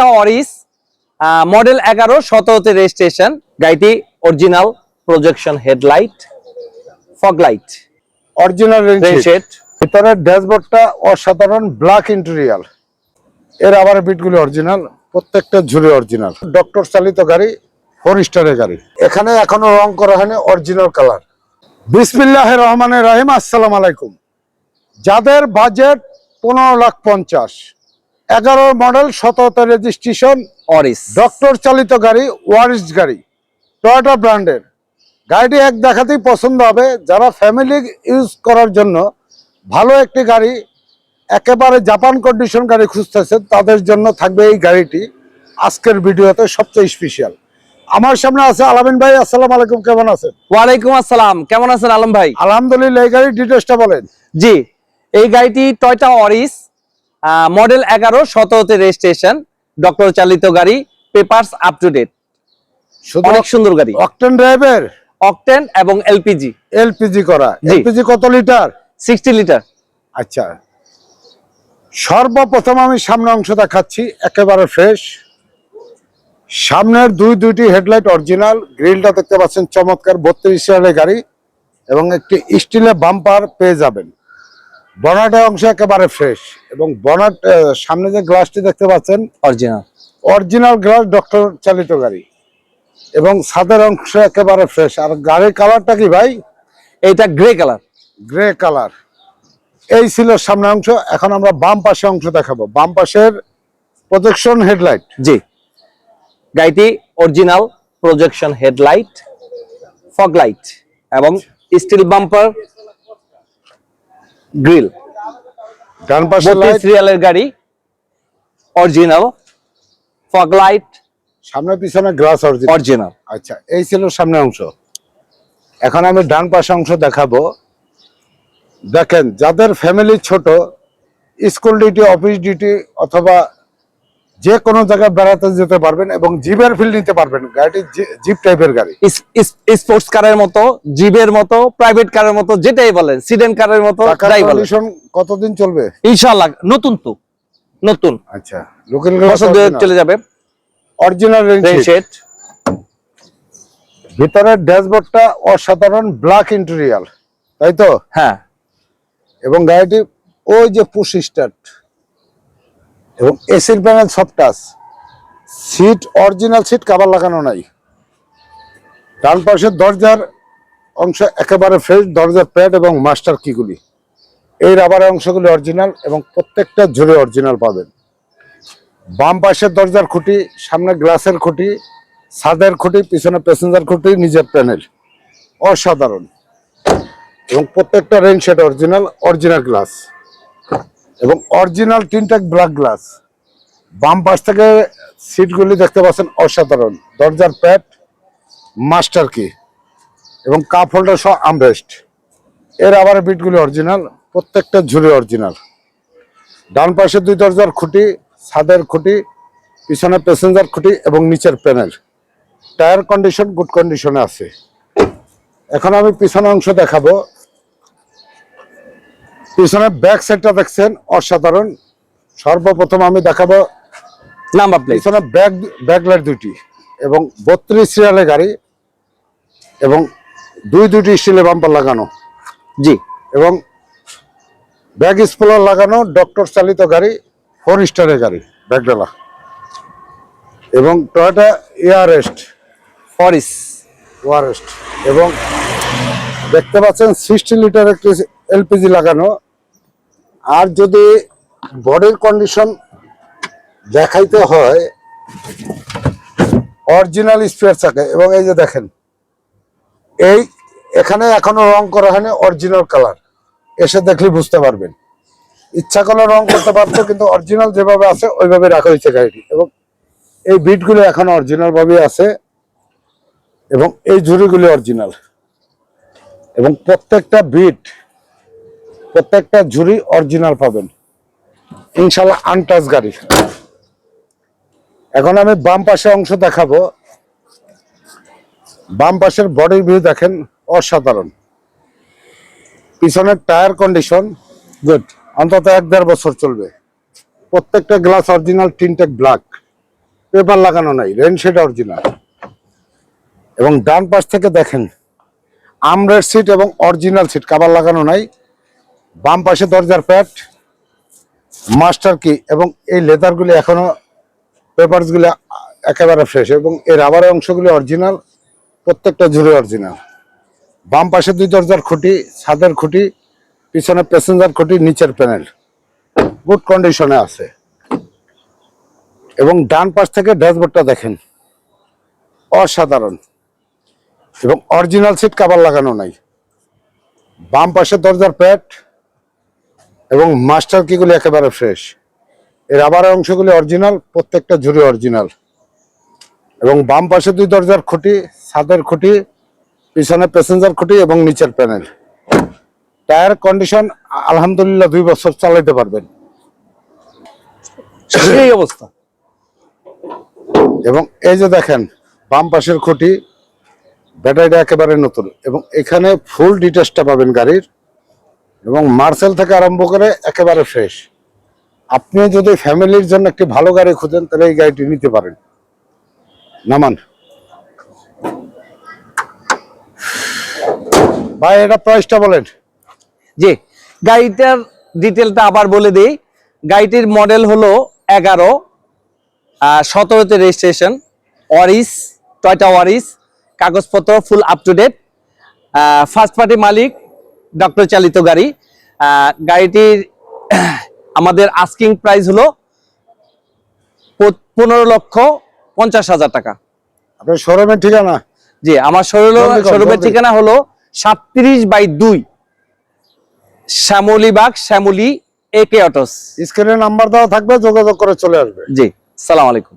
Toyota অরিস model এগারো সতেরোতে registration গাড়িটি original projection headlight fog light original ভিতরের ড্যাশবোর্ডটা অসাধারণ ব্ল্যাক ইন্টেরিয়াল এর আবার বিটগুলি অরিজিনাল প্রত্যেকটা ঝুড়ি অরিজিনাল ডক্টর চালিত গাড়ি ফোর স্টারের গাড়ি। এখানে এখনও রং করা হয়নি অরিজিনাল কালার বিসমিল্লাহ রহমানের রাহিম আসসালাম আলাইকুম। যাদের বাজেট পনেরো লাখ পঞ্চাশ এগারো মডেল সতেরোতে রেজিস্ট্রেশন অরিস ডক্টর চালিত গাড়ি ওয়ারিস গাড়ি টয়োটা ব্র্যান্ডের গাড়িটি এক দেখাতেই পছন্দ হবে। যারা ফ্যামিলি ইউজ করার জন্য ভালো একটি গাড়ি একেবারে জাপান কন্ডিশন গাড়ি খুঁজতেছেন তাদের জন্য থাকবে এই গাড়িটি আজকের ভিডিওতে সবচেয়ে স্পেশাল আমার সামনে আছে আলামিন ভাই আসসালাম আলাইকুম কেমন আছেন? ওয়ালাইকুম আসসালাম কেমন আছেন আলম ভাই? আলহামদুলিল্লাহ এই গাড়ির ডিটেলসটা বলেন। জি এই গাড়িটি টয়টা অরিস মডেল এগারো সতেরোতে রেজিস্ট্রেশন ডক্টর চালিত গাড়ি পেপারস আপ টু ডেট অনেক সুন্দর গাড়ি। অকটেন ড্রাইভার অকটেন এবং এলপিজি এলপিজি করা। এলপিজি কত লিটার সিক্সটি লিটার আচ্ছা। সর্বপ্রথম আমি সামনে অংশ দেখাচ্ছি একেবারে ফ্রেশ সামনের দুই দুইটি হেডলাইট অরিজিনাল গ্রিলটা দেখতে পাচ্ছেন চমৎকার বত্রিশ সালের গাড়ি এবং একটি স্টিলের বাম্পার পেয়ে যাবেন। বনাটের অংশ একেবারে ফ্রেশ এবং বনাট সামনে যে গ্লাসটি দেখতে পাচ্ছেন অরিজিনাল অরিজিনাল গ্লাস ডক্টর চালিত গাড়ি। এবং ছাদের অংশ একেবারে ফ্রেশ আর গাড়ির কালারটা কি ভাই? এইটা গ্রে কালার গ্রে কালার এই ছিল সামনে অংশ। এখন আমরা বাম পাশে অংশ দেখাবো। বাম পাশের প্রজেকশন হেডলাইট জি। গাড়িটি original projection headlight fog light এবং স্টিল বাম্পার গ্রিল ডান পাশে লাইট সিরিয়ালের গাড়ি। অরিজিনাল ফগ লাইট সামনে পিছনে গ্লাস অরিজিনাল অরিজিনাল আচ্ছা এই ছিল সামনে অংশ। এখন আমি ডান পাশে অংশ দেখাবো। দেখেন যাদের ফ্যামিলি ছোট স্কুল ডিউটি অফিস ডিউটি অথবা যে কোনো জায়গায় বেড়াতে যেতে পারবেন এবং জিপের ফিল নিতে পারবেন। গাড়িটি জিপ টাইপের গাড়ি। স্পোর্টস কারের মতো জিবের মতো প্রাইভেট কারের মতো যেটাই বলেন সিডেন কারের মতো টাকার যাই বলেন। কতদিন চলবে? ইনশাআল্লাহ নতুন তো নতুন। আচ্ছা লুকিং বছর দুয়েক চলে যাবে। অরিজিনাল রেঞ্জ ভিতরের ড্যাশবোর্ডটা অসাধারণ ব্ল্যাক ইন্টেরিয়াল তাই তো? হ্যাঁ। এবং গাড়িটি ওই যে পুশ স্টার্ট এবং এসির প্যানেল সব touch. Seat, original seat cover লাগানো নাই। ডান পাশের দরজার অংশ একেবারে ফ্রেশ দরজার প্যাড এবং মাস্টার কিগুলি এই রাবারের অংশগুলি অরিজিনাল এবং প্রত্যেকটা জুড়ে অরিজিনাল পাবেন। বাম পাশের দরজার খুঁটি, সামনে গ্লাসের খুঁটি, ছাদের খুঁটি, পিছনে প্যাসেঞ্জার খুঁটি, নিজের প্যানেল অসাধারণ। এবং প্রত্যেকটা rain set original original glass এবং অরিজিনাল তিনটা ব্ল্যাক গ্লাস। বাম পাশ থেকে সিটগুলি দেখতে পাচ্ছেন অসাধারণ। দরজার প্যাড, মাস্টার কি, এবং কাপ হোল্ডার সহ আমরেস্ট। এর আবার বিটগুলি অরিজিনাল, প্রত্যেকটা ঝুড়ি অরিজিনাল। ডান পাশে দুই দরজার খুঁটি, ছাদের খুঁটি, পিছনে প্যাসেঞ্জার খুঁটি এবং নিচের প্যানেল। টায়ার কন্ডিশন, গুড কন্ডিশনে আছে। এখন আমি পিছনে অংশ দেখাবো। পিছনে ব্যাক সাইডটা দেখছেন অসাধারণ। সর্বপ্রথম আমি দেখাবো নাম্বার প্লেট পিছনে ব্যাক ব্যাকলাইট দুটি এবং বত্রিশ সিরিয়ালের গাড়ি এবং দুই দুটি স্টিলের বাম্পার লাগানো। জি। এবং ব্যাগ স্পোলার লাগানো ডক্টর চালিত গাড়ি ফোর স্টারের গাড়ি ব্যাগডালা। এবং টয়োটা এয়ারেস্ট ফরিস ওয়ারেস্ট এবং দেখতে পাচ্ছেন সিক্সটি লিটার একটি এলপিজি লাগানো। আর যদি বডির কন্ডিশন দেখাইতে হয় অরিজিনাল স্পেয়ার থাকে। এবং এই যে দেখেন, এই এখানে এখনও রং করা হয়নি অরিজিনাল কালার এসে দেখলে বুঝতে পারবেন। ইচ্ছা করলে রং করতে পারতো, কিন্তু অরিজিনাল যেভাবে আছে, ওইভাবে রাখা হয়েছে গাড়িটি। এবং এই বিটগুলো এখন অরিজিনাল ভাবে আছে, এবং এই ঝুড়িগুলি অরিজিনাল এবং প্রত্যেকটা বিট প্রত্যেকটা ঝুড়ি অরিজিনাল পাবেন। ইনশাল্লাহ আনটাচ গাড়ি। এখন আমি বাম পাশে অংশ দেখাবো। বাম পাশের বডির ভিউ দেখেন, অসাধারণ। পিছনের টায়ার কন্ডিশন গুড অন্তত এক দেড় বছর চলবে। প্রত্যেকটা গ্লাস অরিজিনাল টিনটেক ব্ল্যাক পেপার লাগানো নাই রেনশেড অরিজিনাল এবং ডান পাশ থেকে দেখেন, আমরের সিট এবং অরিজিনাল সিট কাবার লাগানো নাই। বাম পাশে দরজার প্যাড, মাস্টার কি এবং এই লেদারগুলি এখনও পেপারসগুলি একেবারে ফ্রেশ এবং এর রাবারের অংশগুলি অরিজিনাল প্রত্যেকটা জুড়ে অরিজিনাল বাম পাশে দুই দরজার খুঁটি, ছাদের খুঁটি, পিছনে প্যাসেঞ্জার খুঁটি, নিচের প্যানেল গুড কন্ডিশনে আছে। এবং ডান পাশ থেকে ড্যাশবোর্ডটা দেখেন। অসাধারণ। এবং অরিজিনাল সিট কাভার লাগানো নাই। বাম পাশে দরজার প্যাড এবং মাস্টার কিগুলি একেবারে ফ্রেশ এর আবার অংশগুলি অরিজিনাল প্রত্যেকটা ঝুড়ি অরিজিনাল এবং বাম পাশে দুই দরজার খুঁটি ছাদের খুঁটি পিছনে প্যাসেঞ্জার খুঁটি এবং নিচের প্যানেল টায়ার কন্ডিশন আলহামদুলিল্লাহ দুই বছর চালাইতে পারবেন। অবস্থা। এবং এই যে দেখেন বাম পাশের খুঁটি ব্যাটারিটা একেবারে নতুন এবং এখানে ফুল ডিটেলসটা পাবেন গাড়ির। এবং মার্সেল থেকে আরম্ভ করে একেবারে ফ্রেশ আপনি যদি ফ্যামিলির জন্য একটি ভালো গাড়ি খুঁজেন, তাহলে এই গাড়িটি নিতে পারেন। নামান। ভাই, এটা প্রাইসটা বলেন। জি, গাড়িটার ডিটেলটা আবার বলে দিই। গাড়িটির মডেল হলো এগারো সতেরোতে রেজিস্ট্রেশন ওয়ারিস টয়টা ওয়ারিস কাগজপত্র full up to date first party Malik doctor চালিত গাড়ি। গাড়িটির আমাদের আস্কিং প্রাইস হলো পনেরো লক্ষ পঞ্চাশ হাজার টাকা। আপনার শোরুমের ঠিকানা? জি আমার শোরুম শোরুমের ঠিকানা হলো সাতত্রিশ বাই দুই Shyamolibag Shyamoli A K autos. স্ক্রিনে নাম্বার দেওয়া থাকবে যোগাযোগ করে চলে আসবে। জি সালাম আলাইকুম।